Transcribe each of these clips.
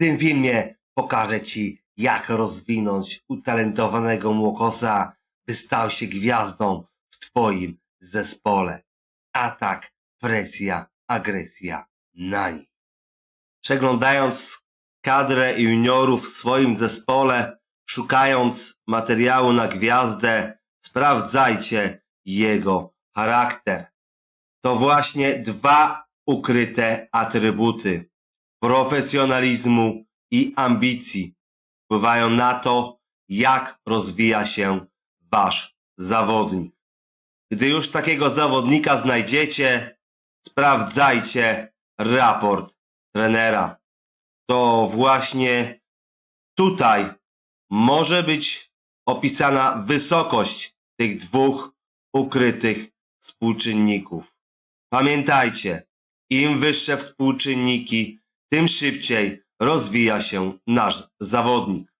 tym filmie pokażę Ci, jak rozwinąć utalentowanego młokosa, by stał się gwiazdą w Twoim zespole. Atak, presja, agresja na nich. Przeglądając kadrę juniorów w swoim zespole, szukając materiału na gwiazdę, sprawdzajcie jego charakter. To właśnie dwa ukryte atrybuty profesjonalizmu i ambicji wpływają na to, jak rozwija się wasz zawodnik. Gdy już takiego zawodnika znajdziecie, sprawdzajcie raport trenera. To właśnie tutaj może być opisana wysokość tych dwóch ukrytych współczynników. Pamiętajcie, im wyższe współczynniki, tym szybciej rozwija się nasz zawodnik.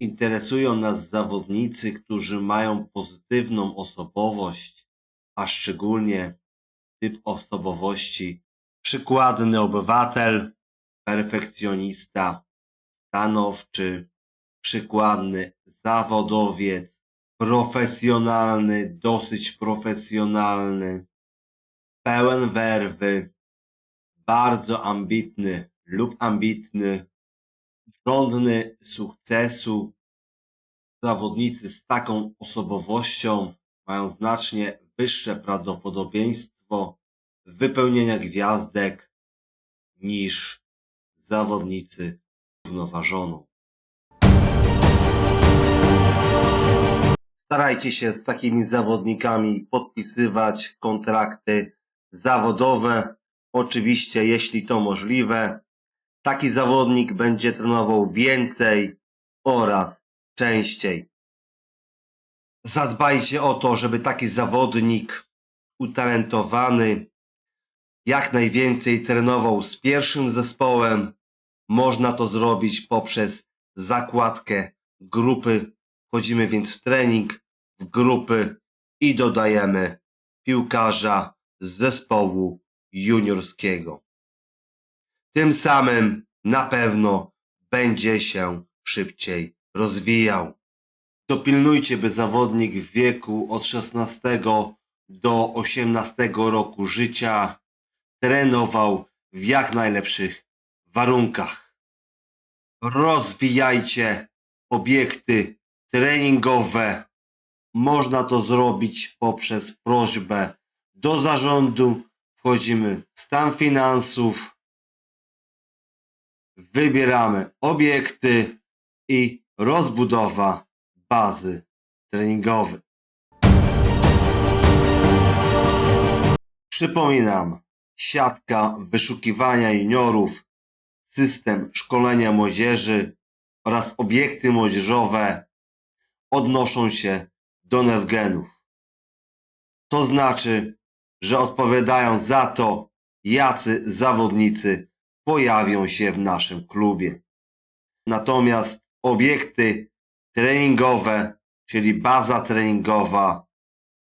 Interesują nas zawodnicy, którzy mają pozytywną osobowość, a szczególnie typ osobowości przykładny obywatel, perfekcjonista, stanowczy, przykładny zawodowiec, profesjonalny, dosyć profesjonalny, pełen werwy, bardzo ambitny lub ambitny, żądny sukcesu. Zawodnicy z taką osobowością mają znacznie wyższe prawdopodobieństwo wypełnienia gwiazdek niż zawodnicy równoważoną. Starajcie się z takimi zawodnikami podpisywać kontrakty zawodowe. Oczywiście, jeśli to możliwe, taki zawodnik będzie trenował więcej oraz częściej. Zadbajcie o to, żeby taki zawodnik utalentowany jak najwięcej trenował z pierwszym zespołem. Można to zrobić poprzez zakładkę grupy. Wchodzimy więc w trening w grupy i dodajemy piłkarza z zespołu juniorskiego. Tym samym na pewno będzie się szybciej rozwijał. Dopilnujcie, by zawodnik w wieku od 16 do 18 roku życia trenował w jak najlepszych warunkach. Rozwijajcie obiekty treningowe. Można to zrobić poprzez prośbę do zarządu. Wchodzimy w stan finansów, wybieramy obiekty i rozbudowa bazy treningowej. Przypominam, siatka wyszukiwania juniorów, system szkolenia młodzieży oraz obiekty młodzieżowe odnoszą się do Nevgenów. To znaczy, że odpowiadają za to, jacy zawodnicy pojawią się w naszym klubie. Natomiast obiekty treningowe, czyli baza treningowa,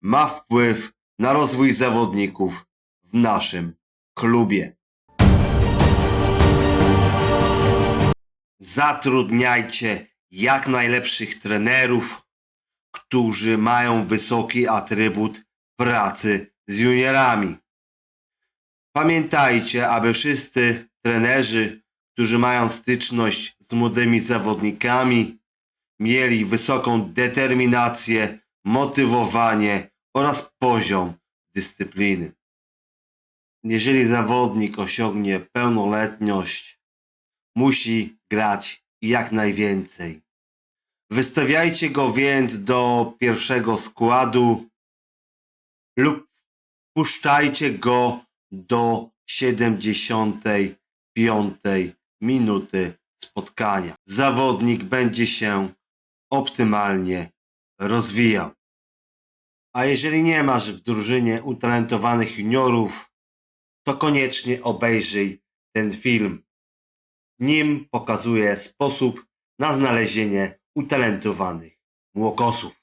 ma wpływ na rozwój zawodników w naszym klubie. Zatrudniajcie jak najlepszych trenerów, którzy mają wysoki atrybut pracy z juniorami. Pamiętajcie, aby wszyscy trenerzy, którzy mają styczność z młodymi zawodnikami, mieli wysoką determinację, motywowanie oraz poziom dyscypliny. Jeżeli zawodnik osiągnie pełnoletność, musi grać jak najwięcej. Wystawiajcie go więc do pierwszego składu lub puszczajcie go do 75 minuty spotkania. Zawodnik będzie się optymalnie rozwijał. A jeżeli nie masz w drużynie utalentowanych juniorów, to koniecznie obejrzyj ten film. Nim pokazuje sposób na znalezienie utalentowanych młokosów.